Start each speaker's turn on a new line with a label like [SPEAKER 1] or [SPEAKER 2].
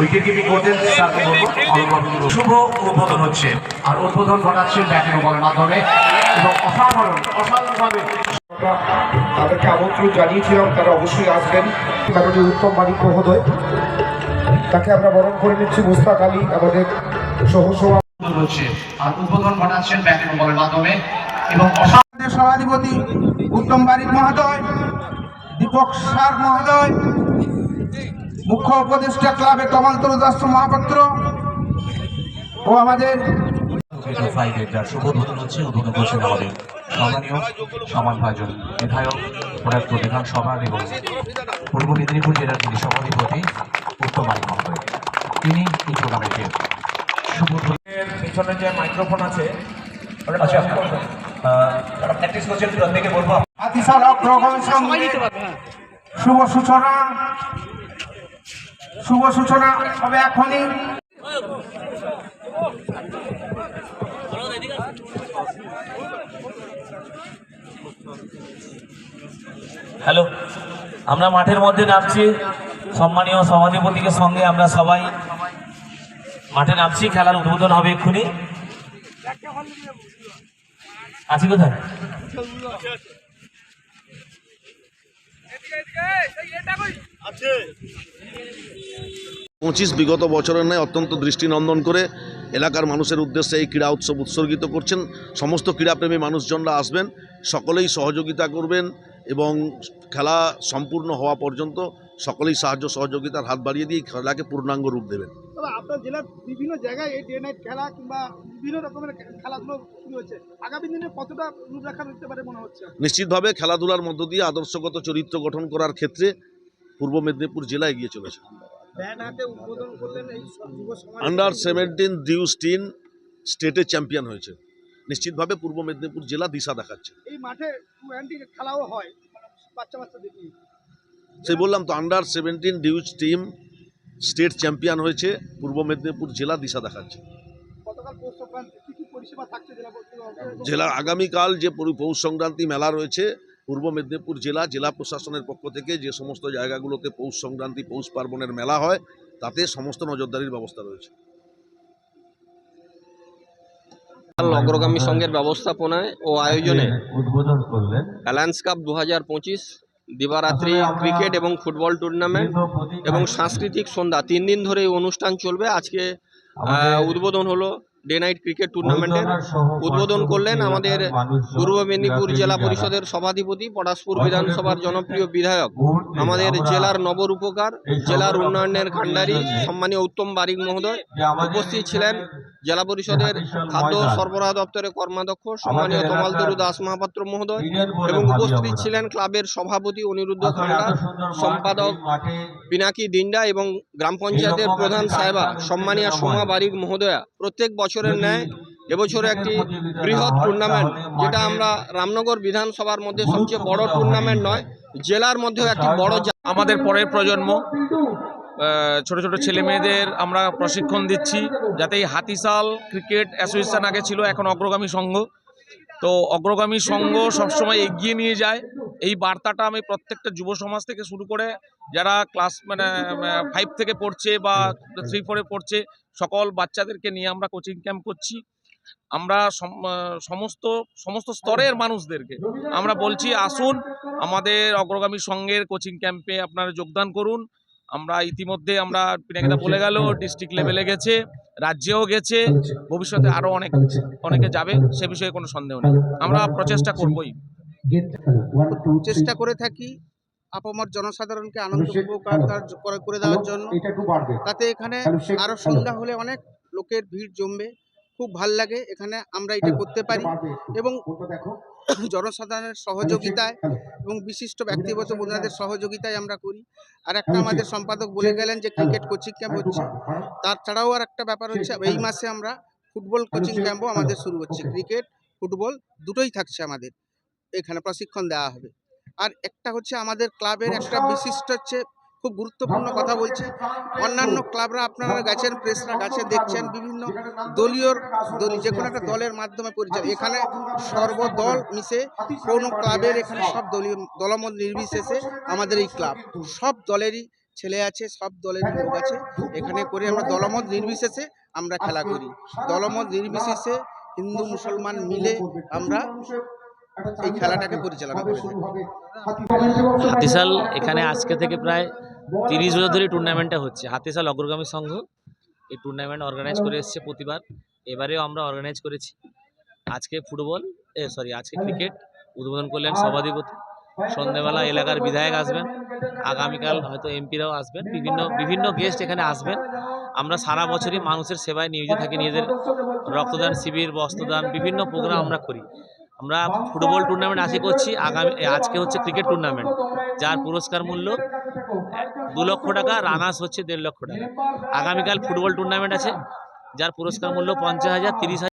[SPEAKER 1] Wicket keeping করছেন তাকে বলব শুভ উদ্বোধন হচ্ছে। আর উদ্বোধন ঘটাচ্ছেন ব্যাটিং বলের মাধ্যমে। এবং অসাধারণ অসাধারণভাবে।
[SPEAKER 2] তাদেরকে আমন্ত্রণ জানিয়েছিলাম তারা অবশ্যই আসবেন। মাননীয় উত্তম মানিক মহোদয় তাকে আমরা বরণ করে নিচ্ছি মুস্তাক আলী আমাদের সহসভা
[SPEAKER 1] হচ্ছে। আর উদ্বোধন ঘটাচ্ছেন ব্যাটিং বলের মাধ্যমে। এবং অসাধারণ
[SPEAKER 3] সভাধিপতি উত্তম বারিক মহোদয় দীপক সার মহোদয় মুখ্য উপদেষ্টা ক্লাবের কমলতরু দাস মহাপাত্র ও আমাদের
[SPEAKER 1] ডিভিশন ফাইভের যার শুভ উদ্বোধন হচ্ছে উদ্বোধন করছেন আমাদের সম্মানীয় সমান ভাজন বিধায়ক পদার্থ বিধানসভার এবং পূর্ব মেদিনীপুর জেলার যিনি সভাধিপতি উত্তম আলী মহোদয় তিনি এই প্রোগ্রামের শুভ
[SPEAKER 4] পিছনে যে মাইক্রোফোন আছে
[SPEAKER 1] আচ্ছা প্র্যাকটিস করছেন প্রত্যেকে বলব
[SPEAKER 3] হাতিশাল শুভ সূচনা শুভ সূচনা হবে এখনই।
[SPEAKER 4] হ্যালো আমরা মাঠের মধ্যে নামছি। সম্মানীয় সভাধিপতিকে সঙ্গে আমরা সবাই মাঠে নামছি। খেলার উদ্বোধন হবে এক্ষুনি। আছি কোথায়?
[SPEAKER 5] পঁচিশ বিগত বছরের ন্যায় অত্যন্ত দৃষ্টিনন্দন করে এলাকার মানুষের উদ্দেশ্যে এই ক্রীড়া উৎসব উৎসর্গিত করছেন। সমস্ত ক্রীড়াপ্রেমী মানুষজনরা আসবেন সকলেই সহযোগিতা করবেন এবং খেলা সম্পূর্ণ হওয়া পর্যন্ত সকলেই সাহায্য সহযোগিতার হাত বাড়িয়ে দিয়ে খেলাকে পূর্ণাঙ্গ রূপ দেবেন।
[SPEAKER 6] আপনার জেলার বিভিন্ন জায়গায় এই ডে নাইট খেলা কিংবা বিভিন্ন রকমের খেলাধুলো শুরু হচ্ছে আগামী দিনে কতটা রূপরেখা দিতে পারে মনে হচ্ছে?
[SPEAKER 5] নিশ্চিতভাবে খেলাধুলার মধ্য দিয়ে আদর্শগত চরিত্র গঠন করার ক্ষেত্রে পূর্ব মেদিনীপুর জেলা এগিয়ে চলেছে। আন্ডার সেভেন্টিন ডিউস স্টেটে চ্যাম্পিয়ন হয়েছে। নিশ্চিতভাবে পূর্ব মেদিনীপুর জেলা দিশা দেখাচ্ছে।
[SPEAKER 6] এই মাঠে খেলাও হয় বাচ্চা বাচ্চা দেখি।
[SPEAKER 5] সেই বললাম তো আন্ডার সেভেন্টিন ডিউজ টিম স্টেট চ্যাম্পিয়ন হয়েছে পূর্ব মেদিনীপুর জেলা দিশা দেখাচ্ছে।
[SPEAKER 6] জেলা
[SPEAKER 5] আগামীকাল যে পৌষ সংক্রান্তি মেলা রয়েছে পূর্ব মেদিনীপুর জেলা জেলা প্রশাসনের পক্ষ থেকে যে সমস্ত জায়গাগুলোতে পৌষ সংক্রান্তি পৌষ পার্বণের মেলা হয় তাতে সমস্ত নজরদারির ব্যবস্থা রয়েছে।
[SPEAKER 7] অগ্রগামী সংঘের ব্যবস্থাপনায় ও আয়োজনে
[SPEAKER 4] উদ্বোধন করলেন
[SPEAKER 7] অ্যালায়েন্স কাপ দু হাজার পঁচিশ দিবারাত্রি ক্রিকেট এবং ফুটবল টুর্নামেন্ট এবং সাংস্কৃতিক সন্ধ্যা তিন দিন ধরে এই অনুষ্ঠান চলবে। আজকে আহ, উদ্বোধন হলো। ডে নাইট ক্রিকেট টুর্নামেন্টের উদ্বোধন করলেন আমাদের পূর্ব মেদিনীপুর জেলা পরিষদের সভাধিপতি পটাশপুর বিধানসভার জনপ্রিয় বিধায়ক। আমাদের জেলার নবর উপকার জেলার উন্নয়নের কাণ্ডারি সম্মানীয় উত্তম বারিক মহোদয় উপস্থিত ছিলেন জেলা পরিষদের খাদ্য সরবরাহ দপ্তরের কর্মাধ্যক্ষ সম্মানীয় তমালতরু দাস মহাপাত্র মহোদয় এবং উপস্থিত ছিলেন ক্লাবের সভাপতি অনিরুদ্ধ খান্ডা সম্পাদক পিনাকি দিন্ডা এবং গ্রাম পঞ্চায়েতের প্রধান সাহেবা সম্মানীয় সোমা বারিক মহোদয়া প্রত্যেক বছরের ন্যায় এবছরে একটি বৃহৎ টুর্নামেন্ট যেটা আমরা রামনগর বিধানসভার মধ্যে সবচেয়ে বড় টুর্নামেন্ট নয় জেলার মধ্যেও একটি বড়
[SPEAKER 8] আমাদের পরের প্রজন্ম ছোট ছোট ছেলে মেয়েদের আমরা প্রশিক্ষণ দিচ্ছি যাতে এই হাতিশাল ক্রিকেট অ্যাসোসিয়েশন আগে ছিল এখন অগ্রগামী সংঘ। তো অগ্রগামী সংঘ সবসময় এগিয়ে নিয়ে যায়। এই বার্তাটা আমি প্রত্যেকটা যুব সমাজ থেকে শুরু করে যারা ক্লাস মানে ফাইভ থেকে পড়ছে বা থ্রি ফোরে পড়ছে, সকল বাচ্চাদেরকে নিয়ে আমরা কোচিং ক্যাম্প করছি। আমরা সম- সমস্ত সমস্ত স্তরের মানুষদেরকে আমরা বলছি, আসুন আমাদের অগ্রগামী সংঘের কোচিং ক্যাম্পে আপনারা যোগদান করুন। আমরা ইতিমধ্যে আমরা পিনাকিদা বলে গেল ডিস্ট্রিক্ট লেভেলে গেছে, রাজ্যেও গেছে, ভবিষ্যতে আরও অনেক, অনেকে যাবে, সে বিষয়ে কোনো সন্দেহ নেই। আমরা প্রচেষ্টা করবই।
[SPEAKER 6] চেষ্টা করে থাকি আপামর জনসাধারণকে আনন্দ উপকার করে- দেওয়ার জন্য। তাতে এখানে আরও সন্ধ্যা হলে অনেক লোকের ভিড় জমবে। খুব ভালো লাগে। এখানে আমরা এটা করতে পারি। এবং জনসাধারণের সহযোগিতায় এবং বিশিষ্ট ব্যক্তিগত বন্ধুদের সহযোগিতায় আমরা করি। আর একটা আমাদের সম্পাদক বলে গেলেন যে ক্রিকেট কোচিং ক্যাম্প হচ্ছে।
[SPEAKER 2] বাড়বে।
[SPEAKER 6] তাছাড়াও আর একটা ব্যাপার হচ্ছে এই মাসে আমরা ফুটবল কোচিং ক্যাম্পও আমাদের শুরু হচ্ছে। ক্রিকেট ফুটবল দুটোই থাকছে আমাদের। এখানে প্রশিক্ষণ দেওয়া হবে। আর একটা হচ্ছে আমাদের ক্লাবের একটা বিশিষ্ট হচ্ছে খুব গুরুত্বপূর্ণ কথা বলছি। অন্যান্য ক্লাবরা আপনারা গেছেন প্রেসরা গেছে দেখছেন বিভিন্ন দলীয় দলীয় যে কোনো একটা দলের মাধ্যমে পরিচালিত এখানে সর্বদল মিশে কোনো ক্লাবের এখানে সব দলীয় দলমত নির্বিশেষে আমাদের এই ক্লাব। সব দলেরই ছেলে আছে সব দলের লোক আছে। এখানে করে আমরা দলমত নির্বিশেষে আমরা খেলা করি। দলমত নির্বিশেষে হিন্দু মুসলমান মিলে আমরা এই খেলাটাকে পরিচালনা করে
[SPEAKER 9] হাতিশাল এখানে আজকে থেকে প্রায় তিরিশ বছর ধরে টুর্নামেন্টটা হচ্ছে। হাতিশাল অগ্রগামী সংঘ। এই টুর্নামেন্ট অর্গানাইজ করে এসছে প্রতিবার। এবারেও আমরা অর্গানাইজ করেছি। আজকে ফুটবল এ সরি আজকে ক্রিকেট উদ্বোধন করলেন সভাধিপতি। সন্ধ্যেবেলা এলাকার বিধায়ক আসবেন। আগামীকাল হয়তো এমপিরাও আসবেন। বিভিন্ন বিভিন্ন গেস্ট এখানে আসবেন। আমরা সারা বছরই মানুষের সেবায় নিয়োজিত থাকি। নিজেদের রক্তদান শিবির বস্ত্রদান বিভিন্ন প্রোগ্রাম আমরা করি। আমরা ফুটবল টুর্নামেন্ট আশি করছি আগামী আজকে হচ্ছে ক্রিকেট টুর্নামেন্ট যার পুরস্কার মূল্য দু লক্ষ টাকা রানার্স হচ্ছে দেড় লক্ষ টাকা। আগামীকাল ফুটবল টুর্নামেন্ট আছে যার পুরস্কার মূল্য পঞ্চাশ হাজার তিরিশ হাজার